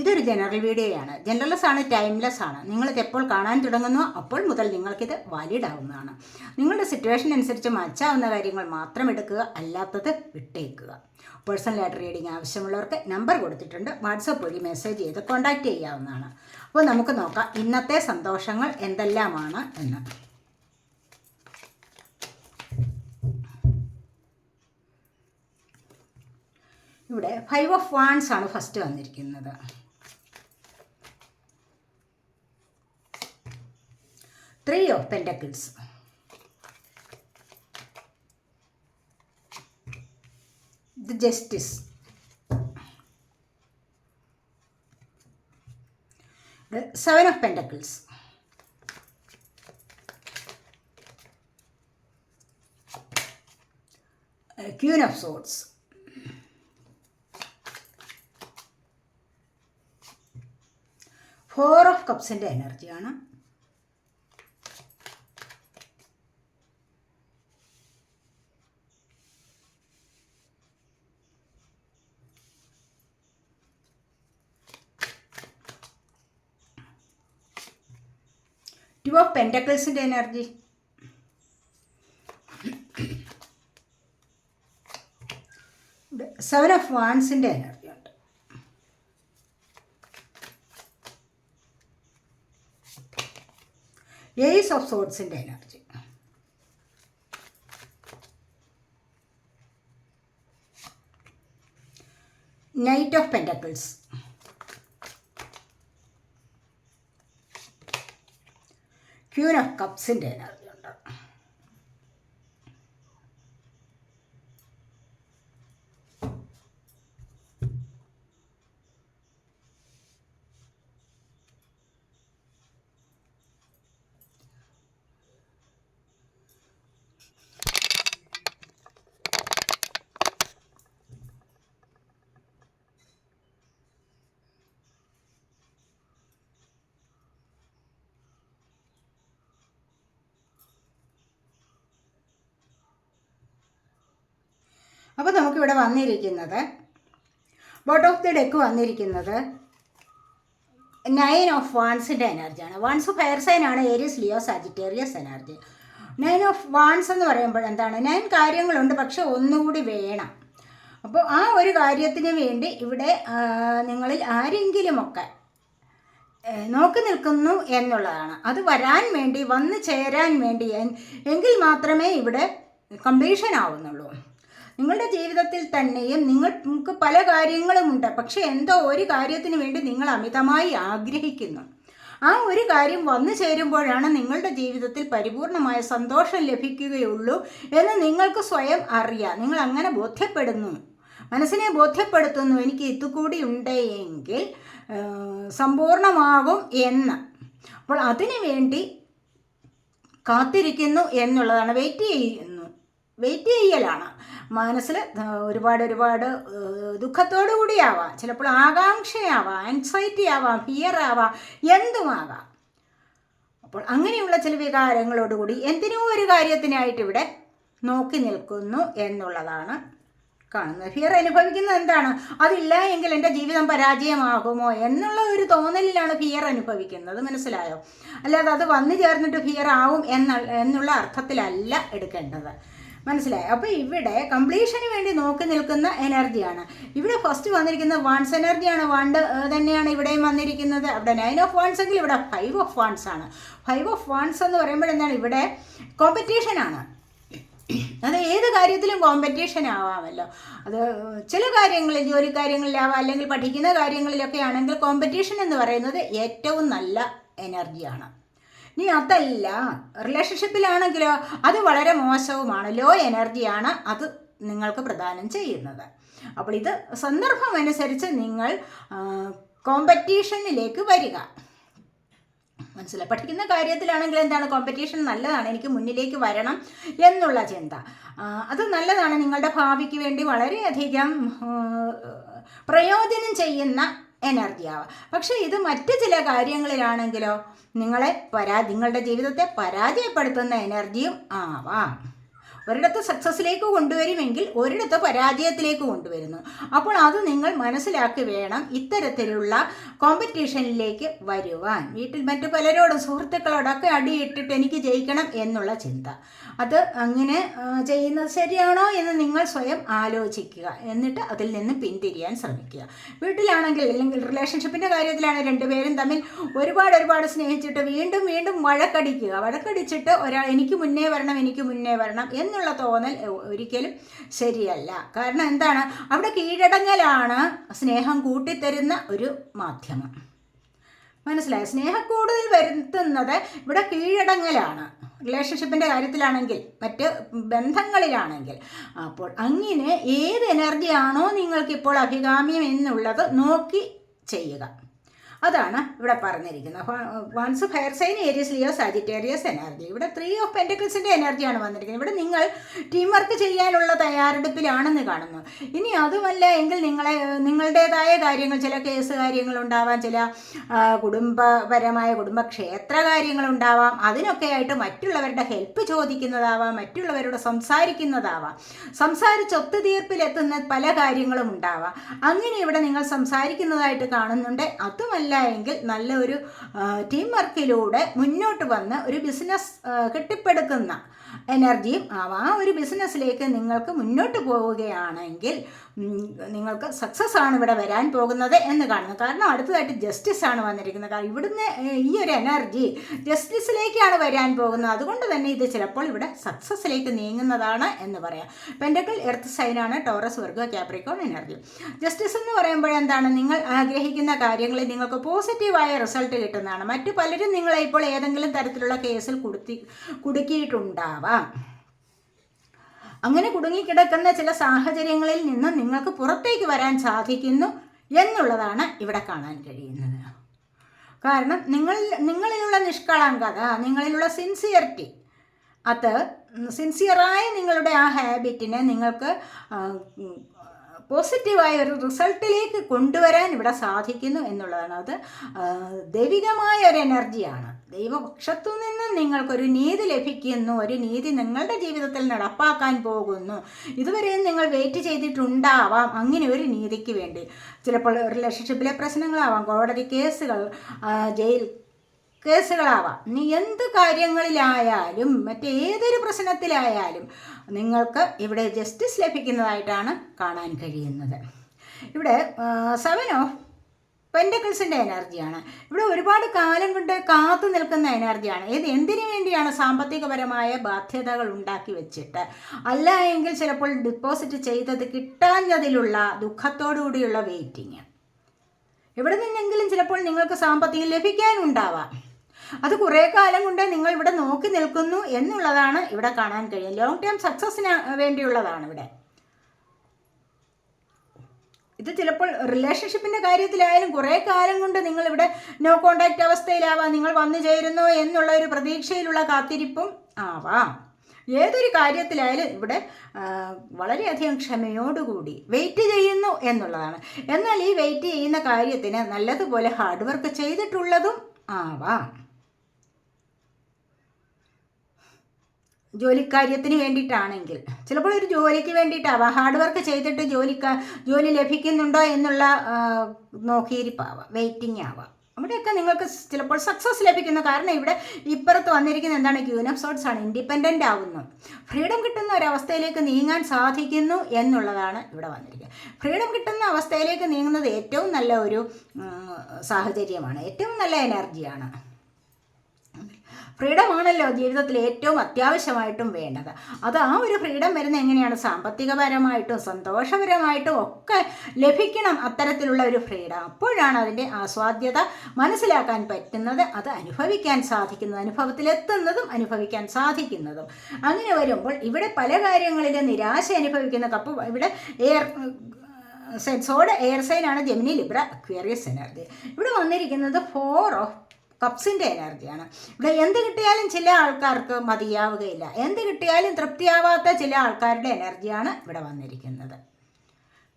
ഇതൊരു ജനറൽ വീഡിയോയാണ് ജനറൽസ് ആണ് ടൈംലെസ് ആണ്. നിങ്ങൾക്ക് എപ്പോൾ കാണാൻ തുടങ്ങുന്നോ അപ്പോൾ മുതൽ നിങ്ങൾക്കിത് വാലിഡ് ആവുന്നതാണ് നിങ്ങളുടെ സിറ്റുവേഷൻ അനുസരിച്ച് മച്ചാവുന്ന കാര്യങ്ങൾ മാത്രം എടുക്കുക അല്ലാത്തത് വിട്ടേക്കുക. പേഴ്സണലായിട്ട് റീഡിംഗ് ആവശ്യമുള്ളവർക്ക് നമ്പർ കൊടുത്തിട്ടുണ്ട്. വാട്സപ്പ് വഴി മെസ്സേജ് ചെയ്ത് കോൺടാക്റ്റ് ചെയ്യാവുന്നതാണ്. അപ്പോൾ നമുക്ക് നോക്കാം ഇന്നത്തെ സന്തോഷങ്ങൾ എന്തെല്ലാമാണ് എന്ന്. ഇവിടെ ഫൈവ് ഓഫ് വാൻസ് ആണ് ഫസ്റ്റ് വന്നിരിക്കുന്നത്. Three of pentacles the justice seven of pentacles queen of swords four of കപ്സിന്റെ എനർജിയാണ് ടു ഓഫ് പെന്റക്കിൾസിന്റെ എനർജി സെവൻ ഓഫ് വാൻസിന്റെ എനർജി ഉണ്ട് ace of സോഡ്സിന്റെ energy knight of pentacles queen of കപ്സിന്റെ energy ഉണ്ട്. അപ്പോൾ നമുക്കിവിടെ വന്നിരിക്കുന്നത് ബോട്ട് ഓഫ് ദി ഡെക്ക് വന്നിരിക്കുന്നത് nine of വാൺസിന്റെ എനർജിയാണ് വാൺസ് ഫയർ ആണ് Aries Leo Sagittarius energy nine of wands എന്ന് പറയുമ്പോൾ എന്താണ്? നയൻ കാര്യങ്ങളുണ്ട് പക്ഷെ ഒന്നുകൂടി വേണം. അപ്പോൾ ആ ഒരു കാര്യത്തിന് വേണ്ടി ഇവിടെ നിങ്ങളിൽ ആരെങ്കിലുമൊക്കെ നോക്കി നിൽക്കുന്നു എന്നുള്ളതാണ്. അത് വരാൻ വേണ്ടി വന്നു ചേരാൻ വേണ്ടി എങ്കിൽ മാത്രമേ ഇവിടെ കംപ്ലീഷൻ ആവുന്നുള്ളൂ. നിങ്ങളുടെ ജീവിതത്തിൽ തന്നെയും നിങ്ങൾക്ക് പല കാര്യങ്ങളുമുണ്ട്. പക്ഷേ എന്തോ ഒരു കാര്യത്തിന് വേണ്ടി നിങ്ങൾ അമിതമായി ആഗ്രഹിക്കുന്നു. ആ ഒരു കാര്യം വന്നു ചേരുമ്പോഴാണ് നിങ്ങളുടെ ജീവിതത്തിൽ പരിപൂർണമായ സന്തോഷം ലഭിക്കുകയുള്ളൂ എന്ന് നിങ്ങൾക്ക് സ്വയം അറിയാം. നിങ്ങൾ അങ്ങനെ ബോധ്യപ്പെടുന്നു. മനസ്സിനെ ബോധ്യപ്പെടുത്തുന്നു. എനിക്ക് ഇതുകൂടി ഉണ്ട് എങ്കിൽ സമ്പൂർണമാകും എന്ന്. അപ്പോൾ അതിനു വേണ്ടി കാത്തിരിക്കുന്നു എന്നുള്ളതാണ്. വെയിറ്റ് ചെയ്യുന്നു. വെയിറ്റ് ചെയ്യലാണ്. മനസ്സിൽ ഒരുപാട് ഒരുപാട് ദുഃഖത്തോടു കൂടിയാവാം. ചിലപ്പോൾ ആകാംക്ഷയാവാം ആൻസൈറ്റി ആവാം ഫിയർ ആവാം എന്തുമാകാം. അപ്പോൾ അങ്ങനെയുള്ള ചില വികാരങ്ങളോടുകൂടി എന്തിനോ ഒരു കാര്യത്തിനായിട്ട് ഇവിടെ നോക്കി നിൽക്കുന്നു എന്നുള്ളതാണ് കാണുന്നത്. ഫിയർ അനുഭവിക്കുന്നത് എന്താണ്? അതില്ല എങ്കിൽ എന്റെ ജീവിതം പരാജയമാകുമോ എന്നുള്ള ഒരു തോന്നലിലാണ് ഫിയർ അനുഭവിക്കുന്നത്. മനസ്സിലായോ? അല്ലാതെ അത് വന്നു ചേർന്നിട്ട് ഫിയർ ആവും എന്ന എന്നുള്ള അർത്ഥത്തിലല്ല എടുക്കേണ്ടത്. മനസ്സിലായി. അപ്പോൾ ഇവിടെ കംപ്ലീഷന് വേണ്ടി നോക്കി നിൽക്കുന്ന എനർജിയാണ് ഇവിടെ ഫസ്റ്റ് വന്നിരിക്കുന്ന വൺസ് എനർജിയാണ് ഏഹ്, തന്നെയാണ് ഇവിടെയും വന്നിരിക്കുന്നത്. അവിടെ നയൻ ഓഫ് വാൺസ് എങ്കിൽ ഇവിടെ ഫൈവ് ഓഫ് വൺസ് ആണ്. ഫൈവ് ഓഫ് വൺസ് എന്ന് പറയുമ്പോൾ എന്താണ്? ഇവിടെ കോമ്പറ്റീഷനാണ് അത് ഏത് കാര്യത്തിലും കോമ്പറ്റീഷൻ ആവാമല്ലോ. അത് ചില കാര്യങ്ങളിൽ ജോലി കാര്യങ്ങളിലാവാം അല്ലെങ്കിൽ പഠിക്കുന്ന കാര്യങ്ങളിലൊക്കെ ആണെങ്കിൽ കോമ്പറ്റീഷൻ എന്ന് പറയുന്നത് ഏറ്റവും നല്ല എനർജിയാണ് ഇനി അതല്ല. റിലേഷൻഷിപ്പിലാണെങ്കിലോ അത് വളരെ മോശവുമാണ്. ലോ എനർജിയാണ് അത് നിങ്ങൾക്ക് പ്രദാനം ചെയ്യുന്നത്. അപ്പോൾ ഇത് സന്ദർഭം അനുസരിച്ച് നിങ്ങൾ കോമ്പറ്റീഷനിലേക്ക് വരിക. മനസ്സിലായി? പഠിക്കുന്ന കാര്യത്തിലാണെങ്കിൽ എന്താണ്? കോമ്പറ്റീഷൻ നല്ലതാണ്. എനിക്ക് മുന്നിലേക്ക് വരണം എന്നുള്ള ചിന്ത. അത് നല്ലതാണ്. നിങ്ങളുടെ ഭാവിക്ക് വേണ്ടി വളരെയധികം പ്രയോജനം ചെയ്യുന്ന എനർജി ആവാം പക്ഷേ ഇത് മറ്റ് ചില കാര്യങ്ങളിലാണെങ്കിലോ നിങ്ങളെ പരാ നിങ്ങളുടെ ജീവിതത്തെ പരാജയപ്പെടുത്തുന്ന എനർജിയും ആവാം. ഒരിടത്ത് സക്സസ്സിലേക്ക് കൊണ്ടുവരുമെങ്കിൽ ഒരിടത്ത് പരാജയത്തിലേക്ക് കൊണ്ടുവരുന്നു. അപ്പോൾ അത് നിങ്ങൾ മനസ്സിലാക്കി വേണം ഇത്തരത്തിലുള്ള കോമ്പറ്റീഷനിലേക്ക് വരുവാൻ. വീട്ടിൽ മറ്റു പലരോടും സുഹൃത്തുക്കളോടൊക്കെ അടിയിട്ടിട്ട് എനിക്ക് ജയിക്കണം എന്നുള്ള ചിന്ത. അത് അങ്ങനെ ചെയ്യുന്നത് ശരിയാണോ എന്ന് നിങ്ങൾ സ്വയം ആലോചിക്കുക. എന്നിട്ട് അതിൽ നിന്ന് പിന്തിരിയാൻ ശ്രമിക്കുക. വീട്ടിലാണെങ്കിൽ അല്ലെങ്കിൽ റിലേഷൻഷിപ്പിന്റെ കാര്യത്തിലാണ് രണ്ടുപേരും തമ്മിൽ ഒരുപാട് ഒരുപാട് സ്നേഹിച്ചിട്ട് വീണ്ടും വീണ്ടും വഴക്കടിക്കുക. വഴക്കടിച്ചിട്ട് ഒരാൾ എനിക്ക് മുന്നേ വരണം എനിക്ക് മുന്നേ വരണം എന്നുള്ള തോന്നൽ ഒരിക്കലും ശരിയല്ല. കാരണം എന്താണ്? അവിടെ കീഴടങ്ങലാണ് സ്നേഹം കൂട്ടിത്തരുന്ന ഒരു മാധ്യമം. മനസ്സിലായി? സ്നേഹക്കൂടുതൽ വരുത്തുന്നത് ഇവിടെ കീഴടങ്ങലാണ്. റിലേഷൻഷിപ്പിന്റെ കാര്യത്തിലാണെങ്കിൽ മറ്റ് ബന്ധങ്ങളിലാണെങ്കിൽ അപ്പോൾ അങ്ങനെ ഏത് എനർജിയാണോ നിങ്ങൾക്കിപ്പോൾ അഭികാമ്യം എന്നുള്ളത് നോക്കി ചെയ്യുക. അതാണ് ഇവിടെ പറഞ്ഞിരിക്കുന്നത്. Wands fire sign Aries Leo Sagittarius energy ഇവിടെ ത്രീ ഓഫ് പെന്റക്കിൾസിന്റെ എനർജിയാണ് വന്നിരിക്കുന്നത്. ഇവിടെ നിങ്ങൾ ടീം വർക്ക് ചെയ്യാനുള്ള തയ്യാറെടുപ്പിലാണെന്ന് കാണുന്നു. ഇനി അതുമല്ല എങ്കിൽ നിങ്ങളെ നിങ്ങളുടേതായ കാര്യങ്ങൾ ചില കേസ് കാര്യങ്ങളുണ്ടാവാം ചില കുടുംബപരമായ കുടുംബക്ഷേത്ര കാര്യങ്ങളുണ്ടാവാം അതിനൊക്കെ ആയിട്ട് മറ്റുള്ളവരുടെ ഹെൽപ്പ് ചോദിക്കുന്നതാവാം മറ്റുള്ളവരോട് സംസാരിക്കുന്നതാവാം. സംസാരിച്ച് ഒത്തുതീർപ്പിലെത്തുന്ന പല കാര്യങ്ങളും ഉണ്ടാവാം. അങ്ങനെ ഇവിടെ നിങ്ങൾ സംസാരിക്കുന്നതായിട്ട് കാണുന്നുണ്ട്. അതുമല്ല എങ്കിൽ നല്ലൊരു ടീം വർക്കിലൂടെ മുന്നോട്ട് വന്ന് ഒരു ബിസിനസ് കെട്ടിപ്പടുക്കുന്ന എനർജിയും ആ ഒരു ബിസിനസ്സിലേക്ക് നിങ്ങൾക്ക് മുന്നോട്ട് പോവുകയാണെങ്കിൽ നിങ്ങൾക്ക് സക്സസ് ആണ് ഇവിടെ വരാൻ പോകുന്നത് എന്ന് കാണുന്നു. കാരണം അടുത്തതായിട്ട് ജസ്റ്റിസ് ആണ് വന്നിരിക്കുന്നത്. കാരണം ഇവിടുന്ന് ഈ ഒരു എനർജി ജസ്റ്റിസിലേക്കാണ് വരാൻ പോകുന്നത്. അതുകൊണ്ട് തന്നെ ഇത് ചിലപ്പോൾ ഇവിടെ സക്സസ്സിലേക്ക് നീങ്ങുന്നതാണ് എന്ന് പറയാം. Pentacle earth സൈനാണ് Taurus Virgo Capricorn energy justice എന്ന് പറയുമ്പോൾ എന്താണ്? നിങ്ങൾ ആഗ്രഹിക്കുന്ന കാര്യങ്ങളിൽ നിങ്ങൾക്ക് പോസിറ്റീവായ റിസൾട്ട് കിട്ടുന്നതാണ്. മറ്റു പലരും നിങ്ങളെ ഇപ്പോൾ ഏതെങ്കിലും തരത്തിലുള്ള കേസിൽ കൊടുത്തി കുടുക്കിയിട്ടുണ്ടാവാം. അങ്ങനെ കുടുങ്ങിക്കിടക്കുന്ന ചില സാഹചര്യങ്ങളിൽ നിന്ന് നിങ്ങൾക്ക് പുറത്തേക്ക് വരാൻ സാധിക്കുന്നു എന്നുള്ളതാണ് ഇവിടെ കാണാൻ കഴിയുന്നത്. കാരണം നിങ്ങൾ നിങ്ങളിലുള്ള നിഷ്കളങ്കത നിങ്ങളിലുള്ള സിൻസിയറിറ്റി അത് സിൻസിയറായ നിങ്ങളുടെ ആ ഹാബിറ്റിനെ നിങ്ങൾക്ക് പോസിറ്റീവായ ഒരു റിസൾട്ടിലേക്ക് കൊണ്ടുവരാൻ ഇവിടെ സാധിക്കുന്നു എന്നുള്ളതാണ്. അത് ദൈവികമായ ഒരു എനർജിയാണ്. ദൈവപക്ഷത്തു നിന്ന് നിങ്ങൾക്കൊരു നീതി ലഭിക്കുന്നു ഒരു നീതി നിങ്ങളുടെ ജീവിതത്തിൽ നടപ്പാക്കാൻ പോകുന്നു. ഇതുവരെയും നിങ്ങൾ വെയിറ്റ് ചെയ്തിട്ടുണ്ടാവാം അങ്ങനെ ഒരു നീതിക്ക് വേണ്ടി. ചിലപ്പോൾ റിലേഷൻഷിപ്പിലെ പ്രശ്നങ്ങളാവാം കോടതി കേസുകൾ ജയിൽ കേസുകളാവാം. നീ എന്ത് കാര്യങ്ങളിലായാലും മറ്റേതൊരു പ്രശ്നത്തിലായാലും നിങ്ങൾക്ക് ഇവിടെ ജസ്റ്റിസ് ലഭിക്കുന്നതായിട്ടാണ് കാണാൻ കഴിയുന്നത്. ഇവിടെ സെവൻ ഓഫ് പെൻഡക്കിൾസിന്റെ എനർജിയാണ് ഇവിടെ ഒരുപാട് കാലം കൊണ്ട് കാത്തു നിൽക്കുന്ന എനർജിയാണ് ഇത് എന്തിനു വേണ്ടിയാണ് സാമ്പത്തികപരമായ ബാധ്യതകൾ ഉണ്ടാക്കി വെച്ചിട്ട്? അല്ല എങ്കിൽ ചിലപ്പോൾ ഡിപ്പോസിറ്റ് ചെയ്തത് കിട്ടാഞ്ഞതിലുള്ള ദുഃഖത്തോടുകൂടിയുള്ള വെയിറ്റിങ് എവിടെ നിന്നെങ്കിലും ചിലപ്പോൾ നിങ്ങൾക്ക് സാമ്പത്തികം ലഭിക്കാനുണ്ടാവാം. അത് കുറേ കാലം കൊണ്ട് നിങ്ങൾ ഇവിടെ നോക്കി നിൽക്കുന്നു എന്നുള്ളതാണ് ഇവിടെ കാണാൻ കഴിയുക ലോങ് ടേം സക്സസ്സിന് വേണ്ടിയുള്ളതാണ് ഇവിടെ. ഇത് ചിലപ്പോൾ റിലേഷൻഷിപ്പിന്റെ കാര്യത്തിലായാലും കുറേ കാലം കൊണ്ട് നിങ്ങൾ ഇവിടെ നോ കോണ്ടാക്റ്റ് അവസ്ഥയിലാവാം നിങ്ങൾ വന്നു ചേരുന്നു എന്നുള്ള ഒരു പ്രതീക്ഷയിലുള്ള കാത്തിരിപ്പും ആവാം. ഏതൊരു കാര്യത്തിലായാലും ഇവിടെ വളരെയധികം ക്ഷമയോടുകൂടി വെയിറ്റ് ചെയ്യുന്നു എന്നുള്ളതാണ്. എന്നാൽ ഈ വെയിറ്റ് ചെയ്യുന്ന കാര്യത്തിന് നല്ലതുപോലെ ഹാർഡ് വർക്ക് ചെയ്തിട്ടുള്ളതും ആവാം. ജോലിക്കാര്യത്തിന് വേണ്ടിയിട്ടാണെങ്കിൽ. ചിലപ്പോൾ ഒരു ജോലിക്ക് വേണ്ടിയിട്ടാവാം. ഹാർഡ് വർക്ക് ചെയ്തിട്ട് ജോലിക്ക ജോലി ലഭിക്കുന്നുണ്ടോ എന്നുള്ള നോക്കിയിരിപ്പാവാം. വെയിറ്റിംഗ് ആവാം. അവിടെയൊക്കെ നിങ്ങൾക്ക് ചിലപ്പോൾ സക്സസ് ലഭിക്കുന്നു കാരണം ഇവിടെ ഇപ്പുറത്ത് വന്നിരിക്കുന്ന എന്താണ്? ക്യൂൻ ഓഫ് സോട്ട്സ് ആണ്. ഇൻഡിപെൻഡന്റ് ആവുന്നു. ഫ്രീഡം കിട്ടുന്ന ഒരവസ്ഥയിലേക്ക് നീങ്ങാൻ സാധിക്കുന്നു എന്നുള്ളതാണ് ഇവിടെ വന്നിരിക്കുന്നത്. ഫ്രീഡം കിട്ടുന്ന അവസ്ഥയിലേക്ക് നീങ്ങുന്നത് ഏറ്റവും നല്ല ഒരു സാഹചര്യമാണ്. ഏറ്റവും നല്ല എനർജിയാണ് ഫ്രീഡം ആണല്ലോ ജീവിതത്തിൽ ഏറ്റവും അത്യാവശ്യമായിട്ടും വേണ്ടത്. അത് ആ ഒരു ഫ്രീഡം വരുന്ന എങ്ങനെയാണ്? സാമ്പത്തികപരമായിട്ടും സന്തോഷപരമായിട്ടും ഒക്കെ ലഭിക്കണം അത്തരത്തിലുള്ള ഒരു ഫ്രീഡം. അപ്പോഴാണ് അതിന്റെ ആസ്വാദ്യത മനസ്സിലാക്കാൻ പറ്റുന്നത് അത് അനുഭവിക്കാൻ സാധിക്കുന്നത് അനുഭവത്തിലെത്തുന്നതും അനുഭവിക്കാൻ സാധിക്കുന്നതും. അങ്ങനെ വരുമ്പോൾ ഇവിടെ പല കാര്യങ്ങളിലും നിരാശ അനുഭവിക്കുന്ന കപ്പ് ഇവിടെ എയർ സെൻസോഡ് എയർ സൈനാണ് ജെമിനി ലിബ്ര അക്വേറിയസ് എനർജി. ഇവിടെ വന്നിരിക്കുന്നത് ഫോർ ഓഫ് കപ്സിന്റെ എനർജിയാണ് ഇവിടെ എന്ത് കിട്ടിയാലും ചില ആൾക്കാർക്ക് മതിയാവുകയില്ല. എന്ത് കിട്ടിയാലും തൃപ്തിയാവാത്ത ചില ആൾക്കാരുടെ എനർജിയാണ് ഇവിടെ വന്നിരിക്കുന്നത്.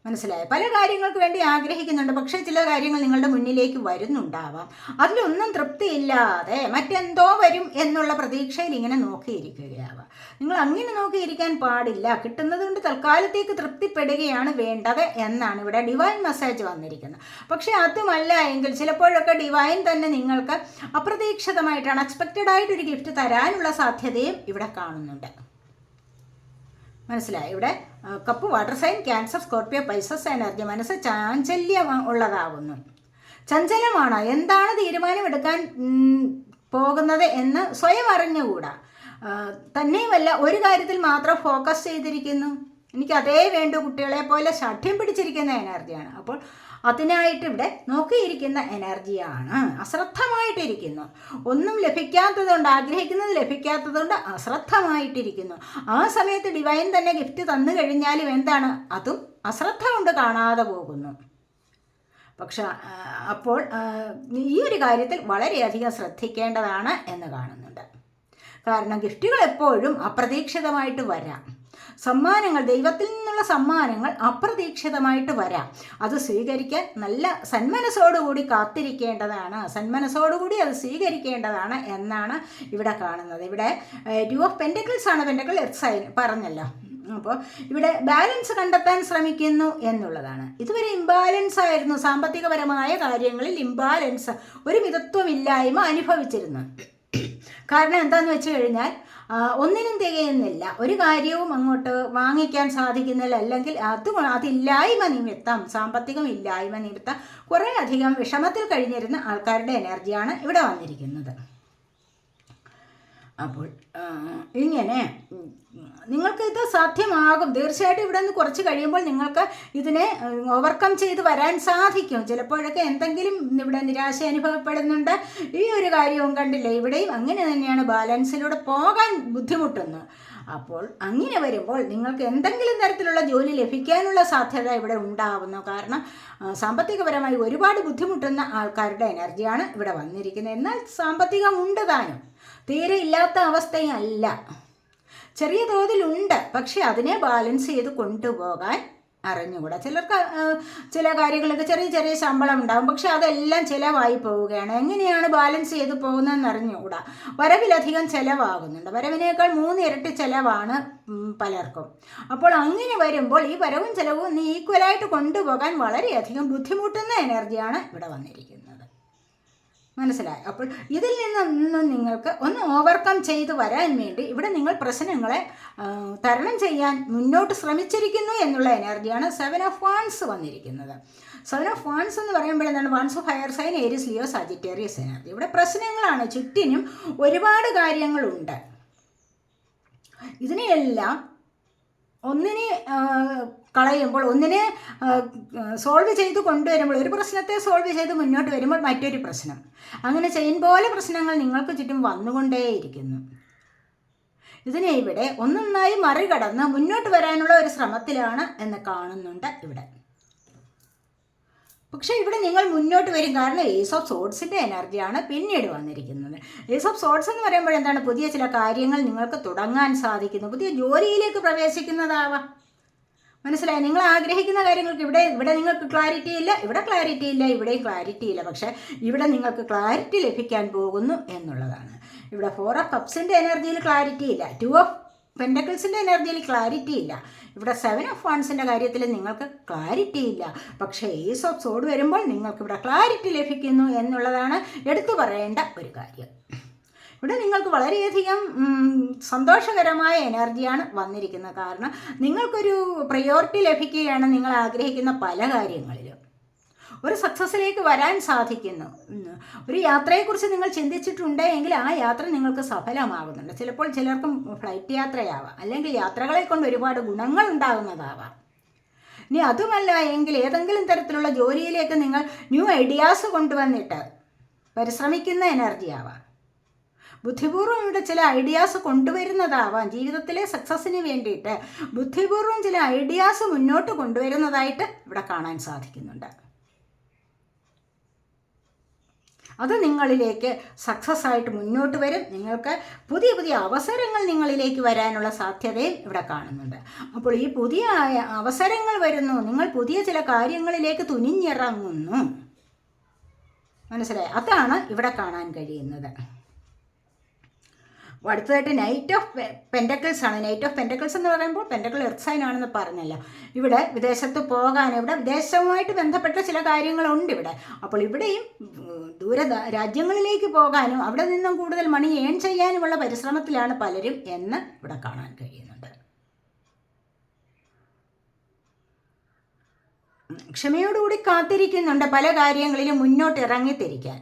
മനസ്സിലായോ? പല കാര്യങ്ങൾക്ക് വേണ്ടി ആഗ്രഹിക്കുന്നുണ്ട്. പക്ഷേ ചില കാര്യങ്ങൾ നിങ്ങളുടെ മുന്നിലേക്ക് വരുന്നുണ്ടാവാം. അതിലൊന്നും തൃപ്തിയില്ലാതെ മറ്റെന്തോ വരും എന്നുള്ള പ്രതീക്ഷയിൽ ഇങ്ങനെ നോക്കിയിരിക്കുകയാവാം. നിങ്ങൾ അങ്ങനെ നോക്കിയിരിക്കാൻ പാടില്ല. കിട്ടുന്നത് കൊണ്ട് തൽക്കാലത്തേക്ക് തൃപ്തിപ്പെടുകയാണ് വേണ്ടത് എന്നാണ് ഇവിടെ ഡിവൈൻ മെസ്സേജ് വന്നിരിക്കുന്നത്. പക്ഷേ അതുമല്ല എങ്കിൽ ചിലപ്പോഴൊക്കെ ഡിവൈൻ തന്നെ നിങ്ങൾക്ക് അപ്രതീക്ഷിതമായിട്ട് അൺഎക്സ്പെക്റ്റഡ് ആയിട്ടൊരു ഗിഫ്റ്റ് തരാനുള്ള സാധ്യതയും ഇവിടെ കാണുന്നുണ്ട്. മനസ്സിലായി? ഇവിടെ cup water sign Cancer Scorpio Pisces energy മനസ്സ് ചാഞ്ചല്യം ഉള്ളതാവുന്നു. ചഞ്ചലമാണ്? എന്താണ് തീരുമാനമെടുക്കാൻ പോകുന്നത് എന്ന് സ്വയം അറിഞ്ഞുകൂടാ. തന്നെയുമല്ല ഒരു കാര്യത്തിൽ മാത്രം ഫോക്കസ് ചെയ്തിരിക്കുന്നു. എനിക്ക് അതേ വേണ്ടു കുട്ടികളെ പോലെ ഷഠ്യം പിടിച്ചിരിക്കുന്ന എനർജിയാണ് അപ്പോൾ അതിനായിട്ട് ഇവിടെ നോക്കിയിരിക്കുന്ന എനർജിയാണ്. അശ്രദ്ധമായിട്ടിരിക്കുന്നു. ഒന്നും ലഭിക്കാത്തതുകൊണ്ട് ആഗ്രഹിക്കുന്നത് ലഭിക്കാത്തതുകൊണ്ട് അശ്രദ്ധമായിട്ടിരിക്കുന്നു. ആ സമയത്ത് ഡിവൈൻ തന്നെ ഗിഫ്റ്റ് തന്നു കഴിഞ്ഞാലും എന്താണ്? അതും അശ്രദ്ധ കൊണ്ട് കാണാതെ പോകുന്നു. പക്ഷെ അപ്പോൾ ഈ ഒരു കാര്യത്തിൽ വളരെയധികം ശ്രദ്ധിക്കേണ്ടതാണ് എന്ന് കാണുന്നുണ്ട്. കാരണം ഗിഫ്റ്റുകൾ എപ്പോഴും അപ്രതീക്ഷിതമായിട്ട് വരാം. സമ്മാനങ്ങൾ ദൈവത്തിൽ നിന്നുള്ള സമ്മാനങ്ങൾ അപ്രതീക്ഷിതമായിട്ട് വരാം. അത് സ്വീകരിക്കാൻ നല്ല സന്മനസ്സോടുകൂടി കാത്തിരിക്കേണ്ടതാണ്. സന്മനസ്സോടുകൂടി അത് സ്വീകരിക്കേണ്ടതാണ് എന്നാണ് ഇവിടെ കാണുന്നത്. ഇവിടെ ടു ഓഫ് പെന്റക്കിൾസ് ആണ് എർത്ത് സൈൻ പറഞ്ഞല്ലോ. അപ്പോൾ ഇവിടെ ബാലൻസ് കണ്ടെത്താൻ ശ്രമിക്കുന്നു എന്നുള്ളതാണ്. ഇതുവരെ ഇംബാലൻസ് ആയിരുന്നു. സാമ്പത്തികപരമായ കാര്യങ്ങളിൽ ഇംബാലൻസ് ഒരു മിതത്വമില്ലായ്മ അനുഭവിച്ചിരുന്നു കാരണം എന്താണെന്ന് വെച്ച് കഴിഞ്ഞാൽ ഒന്നിനും തികയുന്നില്ല. ഒരു കാര്യവും അങ്ങോട്ട് വാങ്ങിക്കാൻ സാധിക്കുന്നില്ല. അല്ലെങ്കിൽ അത് അതില്ലായ്മ നിമിത്തം സാമ്പത്തികം ഇല്ലായ്മ നിമിത്തം കുറേ അധികം വിഷമത്തിൽ കഴിഞ്ഞിരുന്ന ആൾക്കാരുടെ എനർജിയാണ് ഇവിടെ വന്നിരിക്കുന്നത്. അപ്പോൾ ഇങ്ങനെ നിങ്ങൾക്ക് ഇത് സാധ്യമാകും. തീർച്ചയായിട്ടും ഇവിടെ നിന്ന് കുറച്ച് കഴിയുമ്പോൾ നിങ്ങൾക്ക് ഇതിനെ ഓവർകം ചെയ്ത് വരാൻ സാധിക്കും. ചിലപ്പോഴൊക്കെ എന്തെങ്കിലും ഇവിടെ നിരാശ അനുഭവപ്പെടുന്നുണ്ട്. ഈ ഒരു കാര്യവും കണ്ടില്ലേ? ഇവിടെയും അങ്ങനെ തന്നെയാണ് ബാലൻസിലൂടെ പോകാൻ ബുദ്ധിമുട്ടുന്നു. അപ്പോൾ അങ്ങനെ വരുമ്പോൾ നിങ്ങൾക്ക് എന്തെങ്കിലും തരത്തിലുള്ള ജോലി ലഭിക്കാനുള്ള സാധ്യത ഇവിടെ ഉണ്ടാവുന്നു. കാരണം സാമ്പത്തികപരമായി ഒരുപാട് ബുദ്ധിമുട്ടുന്ന ആൾക്കാരുടെ എനർജിയാണ് ഇവിടെ വന്നിരിക്കുന്നത്. എന്നാൽ സാമ്പത്തികം ഉണ്ട് താനും. തീരെ ഇല്ലാത്ത അവസ്ഥയല്ല. ചെറിയ തോതിലുണ്ട്. പക്ഷെ അതിനെ ബാലൻസ് ചെയ്ത് കൊണ്ടുപോകാൻ അറിഞ്ഞുകൂടാ. ചിലർക്ക് ചില കാര്യങ്ങളൊക്കെ ചെറിയ ചെറിയ ശമ്പളം ഉണ്ടാകും പക്ഷെ അതെല്ലാം ചിലവായി പോവുകയാണ്. എങ്ങനെയാണ് ബാലൻസ് ചെയ്ത് പോകുന്നതെന്ന് അറിഞ്ഞുകൂടാ. വരവിലധികം ചിലവാകുന്നുണ്ട്. വരവിനേക്കാൾ മൂന്ന് ഇരട്ടി ചിലവാണ് പലർക്കും. അപ്പോൾ അങ്ങനെ വരുമ്പോൾ ഈ വരവും ചിലവും ഈക്വലായിട്ട് കൊണ്ടുപോകാൻ വളരെയധികം ബുദ്ധിമുട്ടുന്ന എനർജിയാണ് ഇവിടെ വന്നിരിക്കുന്നത്. മനസ്സിലായി. അപ്പോൾ ഇതിൽ നിന്ന് നിങ്ങൾക്ക് ഒന്ന് ഓവർകം ചെയ്ത് വരാൻ വേണ്ടി ഇവിടെ നിങ്ങൾ പ്രശ്നങ്ങളെ തരണം ചെയ്യാൻ മുന്നോട്ട് ശ്രമിച്ചിരിക്കുന്നു എന്നുള്ള എനർജിയാണ് സെവൻ ഓഫ് വാൺസ് വന്നിരിക്കുന്നത്. സെവൻ ഓഫ് വാൺസ് എന്ന് പറയുമ്പോൾ എന്താണ്? Wands of fire sign Aries Leo Sagittarius energy ഇവിടെ പ്രശ്നങ്ങളാണ്. ചുറ്റിനും ഒരുപാട് കാര്യങ്ങളുണ്ട്. ഇതിനെയെല്ലാം ഒന്നിനെ കളയുമ്പോൾ ഒന്നിനെ സോൾവ് ചെയ്ത് കൊണ്ടുവരുമ്പോൾ ഒരു പ്രശ്നത്തെ സോൾവ് ചെയ്ത് മുന്നോട്ട് വരുമ്പോൾ മറ്റൊരു പ്രശ്നം. അങ്ങനെ ചെയിൻ പോലെ പ്രശ്നങ്ങൾ നിങ്ങൾക്ക് ചുറ്റും വന്നുകൊണ്ടേയിരിക്കുന്നു. ഇതിനെ ഇവിടെ ഒന്നൊന്നായി മറികടന്ന് മുന്നോട്ട് വരാനുള്ള ഒരു ശ്രമത്തിലാണ് എന്ന് കാണുന്നുണ്ട് ഇവിടെ. പക്ഷേ ഇവിടെ നിങ്ങൾ മുന്നോട്ട് വരും കാരണം ഏസ് ഓഫ് സോഡ്സിന്റെ എനർജിയാണ് പിന്നീട് വന്നിരിക്കുന്നത്. ഏസ് ഓഫ് സോഡ്സ് എന്ന് പറയുമ്പോൾ എന്താണ്? പുതിയ ചില കാര്യങ്ങൾ നിങ്ങൾക്ക് തുടങ്ങാൻ സാധിക്കുന്നു. പുതിയ ജോലിയിലേക്ക് പ്രവേശിക്കുന്നതാവാം. മനസ്സിലായി? നിങ്ങൾ ആഗ്രഹിക്കുന്ന കാര്യങ്ങൾക്ക് ഇവിടെ ഇവിടെ നിങ്ങൾക്ക് ക്ലാരിറ്റി ഇല്ല ഇവിടെ ക്ലാരിറ്റി ഇല്ല ഇവിടെയും ക്ലാരിറ്റി ഇല്ല. പക്ഷേ ഇവിടെ നിങ്ങൾക്ക് ക്ലാരിറ്റി ലഭിക്കാൻ പോകുന്നു എന്നുള്ളതാണ്. ഇവിടെ ഫോർ ഓഫ് കപ്സിന്റെ എനർജിയിൽ ക്ലാരിറ്റി ഇല്ല. ടു ഓഫ് പെൻഡക്കിൾസിന്റെ എനർജിയിൽ ക്ലാരിറ്റി ഇല്ല. ഇവിടെ സെവൻ ഓഫ് വൺസിന്റെ കാര്യത്തിൽ നിങ്ങൾക്ക് ക്ലാരിറ്റി ഇല്ല. പക്ഷേ ഏസ് ഓഫ് സോഡ് വരുമ്പോൾ നിങ്ങൾക്ക് ഇവിടെ ക്ലാരിറ്റി ലഭിക്കുന്നു എന്നുള്ളതാണ് എടുത്തു പറയേണ്ട ഒരു കാര്യം. ഇവിടെ നിങ്ങൾക്ക് വളരെയധികം സന്തോഷകരമായ എനർജിയാണ് വന്നിരിക്കുന്നത്. കാരണം നിങ്ങൾക്കൊരു പ്രയോറിറ്റി ലഭിക്കുകയാണ് നിങ്ങൾ ആഗ്രഹിക്കുന്ന പല കാര്യങ്ങളിലും. ഒരു സക്സസ്സിലേക്ക് വരാൻ സാധിക്കുന്നു. ഒരു യാത്രയെക്കുറിച്ച് നിങ്ങൾ ചിന്തിച്ചിട്ടുണ്ട് എങ്കിൽ ആ യാത്ര നിങ്ങൾക്ക് സഫലമാകുന്നുണ്ട്. ചിലപ്പോൾ ചിലർക്കും ഫ്ലൈറ്റ് യാത്രയാവാം. അല്ലെങ്കിൽ യാത്രകളെ കൊണ്ട് ഒരുപാട് ഗുണങ്ങൾ ഉണ്ടാകുന്നതാവാം. ഇനി അതുമല്ല എങ്കിൽ ഏതെങ്കിലും തരത്തിലുള്ള ജോലിയിലേക്ക് നിങ്ങൾ ന്യൂ ഐഡിയാസ് കൊണ്ടുവന്നിട്ട് പരിശ്രമിക്കുന്ന എനർജി ആവാം. ബുദ്ധിപൂർവം ഇവിടെ ചില ഐഡിയാസ് കൊണ്ടുവരുന്നതാവാം. ജീവിതത്തിലെ സക്സസ്സിന് വേണ്ടിയിട്ട് ബുദ്ധിപൂർവം ചില ഐഡിയാസ് മുന്നോട്ട് കൊണ്ടുവരുന്നതായിട്ട് ഇവിടെ കാണാൻ സാധിക്കുന്നുണ്ട്. അത് നിങ്ങളിലേക്ക് സക്സസ് ആയിട്ട് മുന്നോട്ട് വരും. നിങ്ങൾക്ക് പുതിയ പുതിയ അവസരങ്ങൾ നിങ്ങളിലേക്ക് വരാനുള്ള സാധ്യതയും ഇവിടെ കാണുന്നുണ്ട്. അപ്പോൾ ഈ പുതിയ അവസരങ്ങൾ വരുന്നു. നിങ്ങൾ പുതിയ ചില കാര്യങ്ങളിലേക്ക് തുനിഞ്ഞിറങ്ങുന്നു. മനസ്സിലായി? അതാണ് ഇവിടെ കാണാൻ കഴിയുന്നത്. അടുത്തതായിട്ട് നൈറ്റ് ഓഫ് പെന്റക്കിൾസ് ആണ്. നൈറ്റ് ഓഫ് പെന്റക്കിൾസ് എന്ന് പറയുമ്പോൾ പെന്റക്കിൾ എർത്ത് സൈൻ ആണെന്ന് പറഞ്ഞല്ലോ. ഇവിടെ വിദേശത്ത് പോകാൻ ഇവിടെ വിദേശവുമായിട്ട് ബന്ധപ്പെട്ട ചില കാര്യങ്ങളുണ്ട് ഇവിടെ. അപ്പോൾ ഇവിടെയും ദൂര രാജ്യങ്ങളിലേക്ക് പോകാനും അവിടെ നിന്നും കൂടുതൽ മണി ഏൺ ചെയ്യാനുമുള്ള പരിശ്രമത്തിലാണ് പലരും എന്ന് ഇവിടെ കാണാൻ കഴിയുന്നുണ്ട്. ക്ഷമയോടുകൂടി കാത്തിരിക്കുന്നുണ്ട് പല കാര്യങ്ങളിലും മുന്നോട്ട് ഇറങ്ങിത്തിരിക്കാൻ.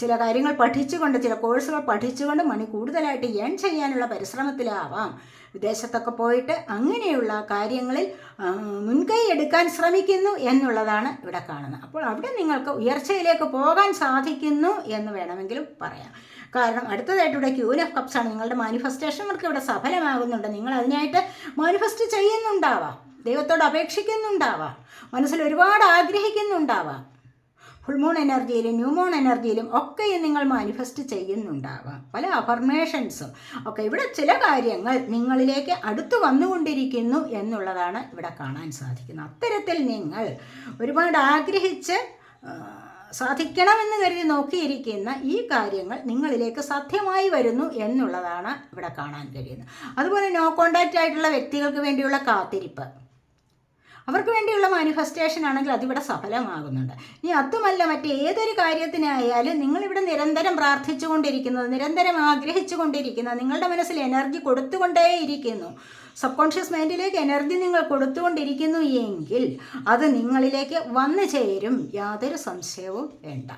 ചില കാര്യങ്ങൾ പഠിച്ചുകൊണ്ട് ചില കോഴ്സുകൾ പഠിച്ചുകൊണ്ട് മണി കൂടുതലായിട്ട് ഏൺ ചെയ്യാനുള്ള പരിശ്രമത്തിലാവാം. വിദേശത്തൊക്കെ പോയിട്ട് അങ്ങനെയുള്ള കാര്യങ്ങളിൽ മുൻകൈ എടുക്കാൻ ശ്രമിക്കുന്നു എന്നുള്ളതാണ് ഇവിടെ കാണുന്നത്. അപ്പോൾ അവിടെ നിങ്ങൾക്ക് ഉയർച്ചയിലേക്ക് പോകാൻ സാധിക്കുന്നു എന്ന് വേണമെങ്കിലും പറയാം. കാരണം അടുത്തതായിട്ട് ഇവിടെ ക്യൂൻ ഓഫ് കപ്സാണ് നിങ്ങളുടെ മാനിഫെസ്റ്റേഷൻ വർക്ക് ഇവിടെ സഫലമാകുന്നുണ്ട്. നിങ്ങൾ അതിനായിട്ട് മാനിഫെസ്റ്റ് ചെയ്യുന്നുണ്ടാവാം. ദൈവത്തോട് അപേക്ഷിക്കുന്നുണ്ടാവാം. മനസ്സിൽ ഒരുപാട് ആഗ്രഹിക്കുന്നുണ്ടാവാം. ഫുൾമൂൺ എനർജിയിലും ന്യൂമോൺ എനർജിയിലും ഒക്കെയും നിങ്ങൾ മാനിഫെസ്റ്റ് ചെയ്യുന്നുണ്ടാവാം. പല അഫർമേഷൻസും ഒക്കെ. ഇവിടെ ചില കാര്യങ്ങൾ നിങ്ങളിലേക്ക് അടുത്തു വന്നുകൊണ്ടിരിക്കുന്നു എന്നുള്ളതാണ് ഇവിടെ കാണാൻ സാധിക്കുന്നത്. അത്തരത്തിൽ നിങ്ങൾ ഒരുപാട് ആഗ്രഹിച്ച് സാധിക്കണമെന്ന് കരുതി നോക്കിയിരിക്കുന്ന ഈ കാര്യങ്ങൾ നിങ്ങളിലേക്ക് സത്യമായി വരുന്നു എന്നുള്ളതാണ് ഇവിടെ കാണാൻ കഴിയുന്നത്. അതുപോലെ നോ കോണ്ടാക്റ്റ് ആയിട്ടുള്ള വ്യക്തികൾക്ക് വേണ്ടിയുള്ള കാത്തിരിപ്പ്. അവർക്ക് വേണ്ടിയുള്ള മാനിഫെസ്റ്റേഷൻ ആണെങ്കിൽ അതിവിടെ സഫലമാകുന്നുണ്ട്. ഇനി അതുമല്ല മറ്റേതൊരു കാര്യത്തിനായാലും നിങ്ങളിവിടെ നിരന്തരം പ്രാർത്ഥിച്ചുകൊണ്ടിരിക്കുന്നത് നിരന്തരം ആഗ്രഹിച്ചുകൊണ്ടിരിക്കുന്നത് നിങ്ങളുടെ മനസ്സിൽ എനർജി കൊടുത്തുകൊണ്ടേയിരിക്കുന്നു. സബ് കോൺഷ്യസ് മൈൻഡിലേക്ക് എനർജി നിങ്ങൾ കൊടുത്തുകൊണ്ടിരിക്കുന്നു എങ്കിൽ അത് നിങ്ങളിലേക്ക് വന്നു ചേരും. യാതൊരു സംശയവും വേണ്ട.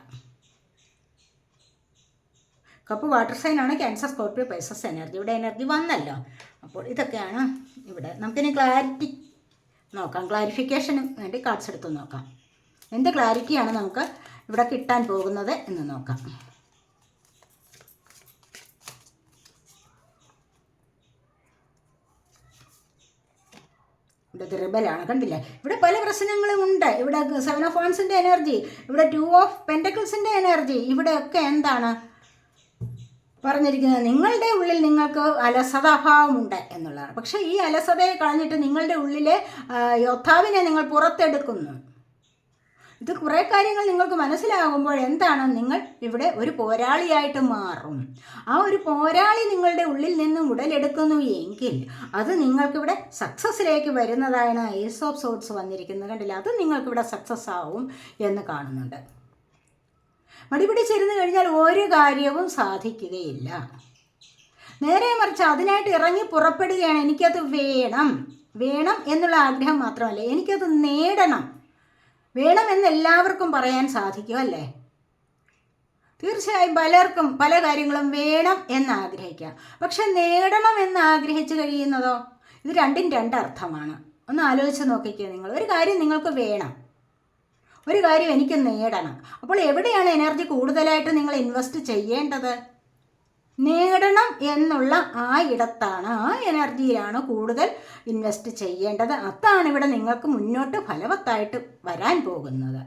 കപ്പ് വാട്ടർ സൈനാണ് ക്യാൻസർ സ്കോർപ്പിയോ പൈസസ് എനർജി ഇവിടെ എനർജി വന്നല്ലോ. അപ്പോൾ ഇതൊക്കെയാണ് ഇവിടെ. നമുക്കിനി ക്ലാരിറ്റി നോക്കാം. ക്ലാരിഫിക്കേഷന് വേണ്ടി കാർഡ്സ് എടുത്ത് നോക്കാം. എന്ത് ക്ലാരിറ്റിയാണ് നമുക്ക് ഇവിടെ കിട്ടാൻ പോകുന്നത് എന്ന് നോക്കാം. ഇവിടെ ദുർബലാണ് കണ്ടില്ലേ? ഇവിടെ പല പ്രശ്നങ്ങളും ഉണ്ട്. ഇവിടെ സെവൻ ഓഫ് വൺസിന്റെ എനർജി ഇവിടെ ടു ഓഫ് പെന്റക്കിൾസിന്റെ എനർജി ഇവിടെയൊക്കെ എന്താണ്? പറഞ്ഞിരിക്കുന്നത് നിങ്ങളുടെ ഉള്ളിൽ നിങ്ങൾക്ക് അലസതാഭാവമുണ്ട് എന്നുള്ളതാണ്. പക്ഷേ ഈ അലസതയെ കളഞ്ഞിട്ട് നിങ്ങളുടെ ഉള്ളിലെ യോദ്ധാവിനെ നിങ്ങൾ പുറത്തെടുക്കുന്നു. ഇത് കുറേ കാര്യങ്ങൾ നിങ്ങൾക്ക് മനസ്സിലാകുമ്പോൾ എന്താണ്? നിങ്ങൾ ഇവിടെ ഒരു പോരാളിയായിട്ട് മാറും. ആ ഒരു പോരാളി നിങ്ങളുടെ ഉള്ളിൽ നിന്നും ഉടലെടുക്കുന്നു എങ്കിൽ അത് നിങ്ങൾക്കിവിടെ സക്സസ്സിലേക്ക് വരുന്നതാണ് ഏസ് ഓഫ് സോട്ട്സ് വന്നിരിക്കുന്നത്. കണ്ടില്ല? അത് നിങ്ങൾക്കിവിടെ സക്സസ് ആവും എന്ന് കാണുന്നുണ്ട്. മടിപിടിച്ചിരുന്ന് കഴിഞ്ഞാൽ ഒരു കാര്യവും സാധിക്കുകയില്ല. നേരെ മറിച്ച് അതിനായിട്ട് ഇറങ്ങി പുറപ്പെടുകയാണ്. എനിക്കത് വേണം. വേണം എന്നുള്ള ആഗ്രഹം മാത്രമല്ല? എനിക്കത് നേടണം. വേണം എന്ന് എല്ലാവർക്കും പറയാൻ സാധിക്കും അല്ലേ? തീർച്ചയായും പലർക്കും പല കാര്യങ്ങളും വേണം എന്ന് ആഗ്രഹിക്കാം. പക്ഷെ നേടണം എന്ന് ആഗ്രഹിച്ചു കഴിയുന്നതോ? ഇത് രണ്ടും രണ്ടർത്ഥമാണ് ഒന്ന് ആലോചിച്ച് നോക്കിക്കേ നിങ്ങൾ. ഒരു കാര്യം നിങ്ങൾക്ക് വേണം. ഒരു കാര്യം എനിക്ക് നേടണം. അപ്പോൾ എവിടെയാണ് എനർജി കൂടുതലായിട്ട് നിങ്ങൾ ഇൻവെസ്റ്റ് ചെയ്യേണ്ടത്? നേടണം എന്നുള്ള ആ ഇടത്താണ് ആ എനർജിയിലാണ് കൂടുതൽ ഇൻവെസ്റ്റ് ചെയ്യേണ്ടത്. അതാണ് ഇവിടെ നിങ്ങൾക്ക് മുന്നോട്ട് ഫലവത്തായിട്ട് വരാൻ പോകുന്നത്.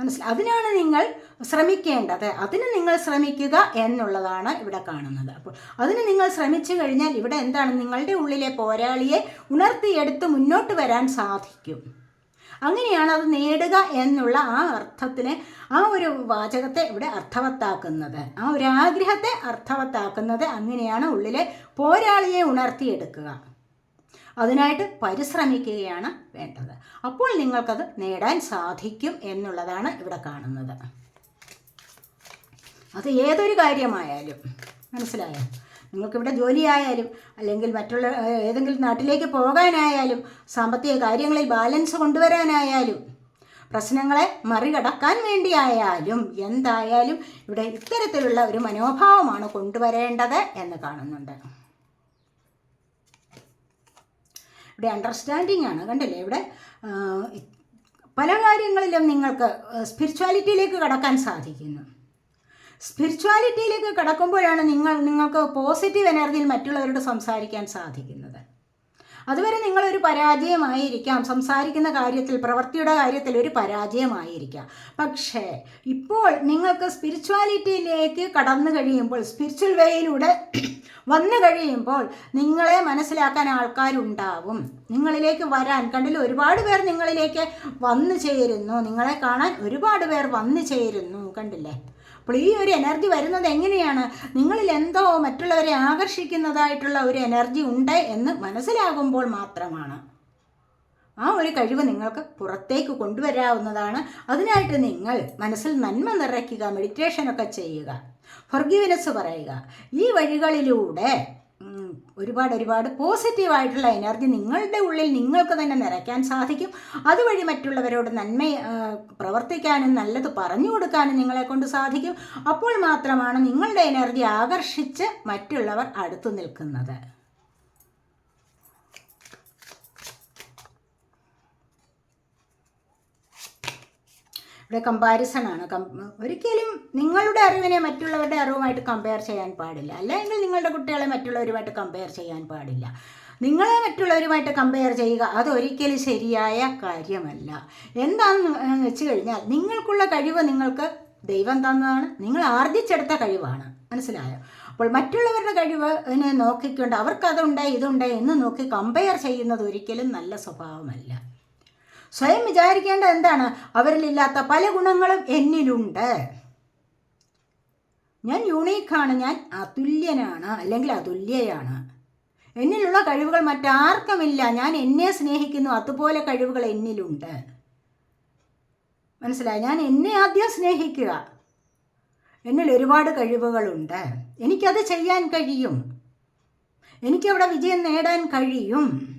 മനസ്സിലായി അതിനാണ് നിങ്ങൾ ശ്രമിക്കേണ്ടത്. അതിന് നിങ്ങൾ ശ്രമിക്കുക എന്നുള്ളതാണ് ഇവിടെ കാണുന്നത്. അപ്പോൾ അതിന് നിങ്ങൾ ശ്രമിച്ചു കഴിഞ്ഞാൽ ഇവിടെ എന്താണ് നിങ്ങളുടെ ഉള്ളിലെ പോരാളിയെ ഉണർത്തിയെടുത്ത് മുന്നോട്ട് വരാൻ സാധിക്കും. അങ്ങനെയാണ് അത് നേടുക എന്നുള്ള ആ അർത്ഥത്തിനെ ആ ഒരു വാചകത്തെ ഇവിടെ അർത്ഥവത്താക്കുന്നത്. ആ ഒരു ആഗ്രഹത്തെ അർത്ഥവത്താക്കുന്നത് അങ്ങനെയാണ് ഉള്ളിലെ പോരാളിയെ ഉണർത്തിയെടുക്കുക. അതിനായിട്ട് പരിശ്രമിക്കുകയാണ് വേണ്ടത്. അപ്പോൾ നിങ്ങൾക്കത് നേടാൻ സാധിക്കും എന്നുള്ളതാണ് ഇവിടെ കാണുന്നത്. അത് ഏതൊരു കാര്യമായാലും മനസ്സിലായോ? നിങ്ങൾക്കിവിടെ ജോലിയായാലും അല്ലെങ്കിൽ മറ്റുള്ള ഏതെങ്കിലും നാട്ടിലേക്ക് പോകാനായാലും സാമ്പത്തിക കാര്യങ്ങളിൽ ബാലൻസ് കൊണ്ടുവരാനായാലും പ്രശ്നങ്ങളെ മറികടക്കാൻ വേണ്ടിയായാലും എന്തായാലും ഇവിടെ ഇത്തരത്തിലുള്ള ഒരു മനോഭാവമാണ് കൊണ്ടുവരേണ്ടത് എന്ന് കാണുന്നുണ്ട്. ഇവിടെ അണ്ടർസ്റ്റാൻഡിംഗ് ആണ് കണ്ടില്ലേ? ഇവിടെ പല കാര്യങ്ങളിലും നിങ്ങൾക്ക് സ്പിരിച്വാലിറ്റിയിലേക്ക് കടക്കാൻ സാധിക്കുന്നു. സ്പിരിച്വാലിറ്റിയിലേക്ക് കടക്കുമ്പോഴാണ് നിങ്ങൾ നിങ്ങൾക്ക് പോസിറ്റീവ് എനർജിയിൽ മറ്റുള്ളവരോട് സംസാരിക്കാൻ സാധിക്കുന്നത്. അതുവരെ നിങ്ങളൊരു പരാജയമായിരിക്കാം. സംസാരിക്കുന്ന കാര്യത്തിൽ പ്രവൃത്തിയുടെ കാര്യത്തിൽ ഒരു പരാജയമായിരിക്കാം. പക്ഷേ ഇപ്പോൾ നിങ്ങൾക്ക് സ്പിരിച്വാലിറ്റിയിലേക്ക് കടന്നു കഴിയുമ്പോൾ സ്പിരിച്വൽ വേയിലൂടെ വന്നു കഴിയുമ്പോൾ നിങ്ങളെ മനസ്സിലാക്കാൻ ആൾക്കാരുണ്ടാവും. നിങ്ങളിലേക്ക് വരാൻ കണ്ടിൽ ഒരുപാട് പേർ നിങ്ങളിലേക്ക് വന്നു ചേരുന്നു. നിങ്ങളെ കാണാൻ ഒരുപാട് പേർ വന്നു ചേരുന്നു. കണ്ടില്ലേ? അപ്പോൾ ഈ ഒരു എനർജി വരുന്നത് എങ്ങനെയാണ്? നിങ്ങളിൽ എന്തോ മറ്റുള്ളവരെ ആകർഷിക്കുന്നതായിട്ടുള്ള ഒരു എനർജി ഉണ്ട് എന്ന് മനസ്സിലാകുമ്പോൾ മാത്രമാണ്. ആ ഒരു കഴിവ് നിങ്ങൾക്ക് പുറത്തേക്ക് കൊണ്ടുവരാവുന്നതാണ്. അതിനായിട്ട് നിങ്ങൾ മനസ്സിൽ നന്മ നിറയ്ക്കുക മെഡിറ്റേഷനൊക്കെ ചെയ്യുക. ഫൊർഗീവ്നെസ് പറയുക. ഈ വഴികളിലൂടെ ഒരുപാട് ഒരുപാട് പോസിറ്റീവായിട്ടുള്ള എനർജി നിങ്ങളുടെ ഉള്ളിൽ നിങ്ങൾക്ക് തന്നെ നിറയ്ക്കാൻ സാധിക്കും. അതുവഴി മറ്റുള്ളവരോട് നന്മ പ്രവർത്തിക്കാനും നല്ലത് പറഞ്ഞു കൊടുക്കാനും നിങ്ങളെ കൊണ്ട് സാധിക്കും. അപ്പോൾ മാത്രമാണ് നിങ്ങളുടെ എനർജി ആകർഷിച്ച് മറ്റുള്ളവർ അടുത്തു നിൽക്കുന്നത്. ഇവിടെ കമ്പാരിസൺ ആണ്. ഒരിക്കലും നിങ്ങളുടെ അറിവിനെ മറ്റുള്ളവരുടെ അറിവുമായിട്ട് കമ്പയർ ചെയ്യാൻ പാടില്ല. അല്ലെങ്കിൽ നിങ്ങളുടെ കുട്ടികളെ മറ്റുള്ളവരുമായിട്ട് കമ്പയർ ചെയ്യാൻ പാടില്ല. നിങ്ങളെ മറ്റുള്ളവരുമായിട്ട് കമ്പയർ ചെയ്യുക അതൊരിക്കലും ശരിയായ കാര്യമല്ല. എന്താണെന്ന് വെച്ച് കഴിഞ്ഞാൽ നിങ്ങൾക്കുള്ള കഴിവ് നിങ്ങൾക്ക് ദൈവം തന്നതാണ്. നിങ്ങൾ ആർജിച്ചെടുത്ത കഴിവാണ്. മനസ്സിലായോ? അപ്പോൾ മറ്റുള്ളവരുടെ കഴിവിനെ നോക്കിക്കൊണ്ട് അവർക്കതുണ്ട് ഇതുണ്ട് എന്ന് നോക്കി കമ്പയർ ചെയ്യുന്നത് ഒരിക്കലും നല്ല സ്വഭാവമല്ല. സ്വയം വിചാരിക്കേണ്ട എന്താണ്? അവരിലില്ലാത്ത പല ഗുണങ്ങളും എന്നിലുണ്ട്. ഞാൻ യൂണീക്കാണ് ഞാൻ അതുല്യനാണ് അല്ലെങ്കിൽ അതുല്യയാണ്. എന്നിലുള്ള കഴിവുകൾ മറ്റാർക്കുമില്ല. ഞാൻ എന്നെ സ്നേഹിക്കുന്നു അതുപോലെ കഴിവുകൾ എന്നിലുണ്ട്. മനസ്സിലായി? ഞാൻ എന്നെ ആദ്യം സ്നേഹിക്കുക. എന്നിൽ ഒരുപാട് കഴിവുകളുണ്ട്. എനിക്കത് ചെയ്യാൻ കഴിയും. എനിക്കവിടെ വിജയം നേടാൻ കഴിയും.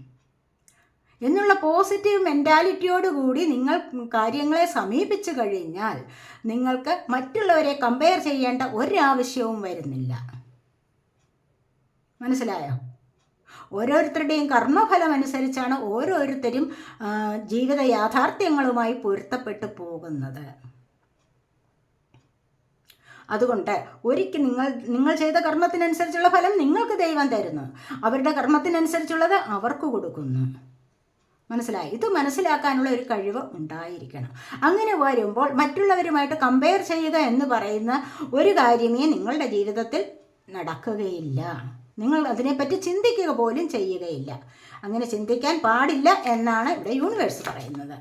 എന്നുള്ള പോസിറ്റീവ് മെന്റാലിറ്റിയോടുകൂടി നിങ്ങൾ കാര്യങ്ങളെ സമീപിച്ചു കഴിഞ്ഞാൽ നിങ്ങൾക്ക് മറ്റുള്ളവരെ കമ്പയർ ചെയ്യേണ്ട ഒരാവശ്യവും വരുന്നില്ല. മനസ്സിലായോ? ഓരോരുത്തരുടെയും കർമ്മഫലം അനുസരിച്ചാണ് ഓരോരുത്തരും ജീവിത യാഥാർത്ഥ്യങ്ങളുമായി പൊരുത്തപ്പെട്ടു പോകുന്നത്. അതുകൊണ്ട് ഒരിക്കൽ നിങ്ങൾ നിങ്ങൾ ചെയ്ത കർമ്മത്തിനനുസരിച്ചുള്ള ഫലം നിങ്ങൾക്ക് ദൈവം തരുന്നു. അവരുടെ കർമ്മത്തിനനുസരിച്ചുള്ളത് അവർക്ക് കൊടുക്കുന്നു. മനസ്സിലായി? ഇത് മനസ്സിലാക്കാനുള്ള ഒരു കഴിവ് ഉണ്ടായിരിക്കണം. അങ്ങനെ വരുമ്പോൾ മറ്റുള്ളവരുമായിട്ട് കമ്പയർ ചെയ്യുക എന്ന് പറയുന്ന ഒരു കാര്യമേ നിങ്ങളുടെ ജീവിതത്തിൽ നടക്കുകയില്ല. നിങ്ങൾ അതിനെപ്പറ്റി ചിന്തിക്കുക പോലും ചെയ്യുകയില്ല. അങ്ങനെ ചിന്തിക്കാൻ പാടില്ല എന്നാണ് ഇവിടെ യൂണിവേഴ്സ് പറയുന്നത്.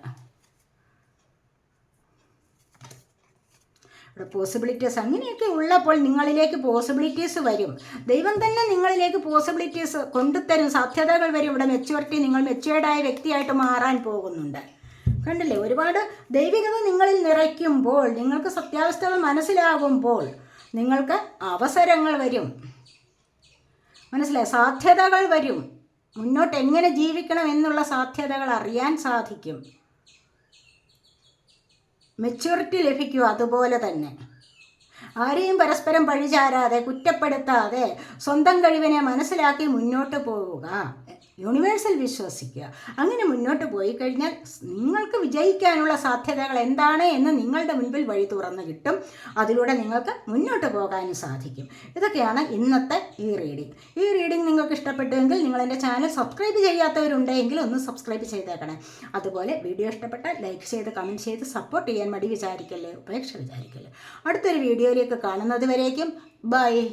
പോസിബിലിറ്റീസ് അങ്ങനെയൊക്കെ ഉള്ളപ്പോൾ നിങ്ങളിലേക്ക് പോസിബിലിറ്റീസ് വരും. ദൈവം തന്നെ നിങ്ങളിലേക്ക് പോസിബിലിറ്റീസ് കൊണ്ടുതരും. സാധ്യതകൾ വരും. ഇവിടെ മെച്യൂരിറ്റി നിങ്ങൾ മെച്യൂർഡായ വ്യക്തിയായിട്ട് മാറാൻ പോകുന്നുണ്ട്. കണ്ടില്ലേ? ഒരുപാട് ദൈവികത നിങ്ങളിൽ നിറയ്ക്കുമ്പോൾ നിങ്ങൾക്ക് സത്യാവസ്ഥകൾ മനസ്സിലാകുമ്പോൾ നിങ്ങൾക്ക് അവസരങ്ങൾ വരും. മനസ്സിലായി? സാധ്യതകൾ വരും. മുന്നോട്ട് എങ്ങനെ ജീവിക്കണം എന്നുള്ള സാധ്യതകൾ അറിയാൻ സാധിക്കും. മെച്യൂരിറ്റി ലഭിക്കും അതുപോലെ തന്നെ. ആരെയും പരസ്പരം പഴിചാരാതെ കുറ്റപ്പെടുത്താതെ സ്വന്തം കഴിവിനെ മനസ്സിലാക്കി മുന്നോട്ട് പോവുക. യൂണിവേഴ്സിൽ വിശ്വസിക്കുക. അങ്ങനെ മുന്നോട്ട് പോയി കഴിഞ്ഞാൽ നിങ്ങൾക്ക് വിജയിക്കാനുള്ള സാധ്യതകൾ എന്താണ് എന്ന് നിങ്ങളുടെ മുൻപിൽ വഴി തുറന്നു കിട്ടും. അതിലൂടെ നിങ്ങൾക്ക് മുന്നോട്ട് പോകാനും സാധിക്കും. ഇതൊക്കെയാണ് ഇന്നത്തെ ഈ റീഡിംഗ് ഈ റീഡിംഗ് നിങ്ങൾക്ക് ഇഷ്ടപ്പെട്ടുവെങ്കിൽ നിങ്ങൾ എന്റെ ചാനൽ സബ്സ്ക്രൈബ് ചെയ്യാത്തവരുണ്ടെങ്കിൽ ഒന്ന് സബ്സ്ക്രൈബ് ചെയ്തേക്കണേ. അതുപോലെ വീഡിയോ ഇഷ്ടപ്പെട്ട ലൈക്ക് ചെയ്ത് കമന്റ് ചെയ്ത് സപ്പോർട്ട് ചെയ്യാൻ മടി വിചാരിക്കല്ലേ? ഉപേക്ഷ വിചാരിക്കല്ലേ? അടുത്തൊരു വീഡിയോയിലേക്ക് കാണുന്നത് വരേക്കും. ബൈ.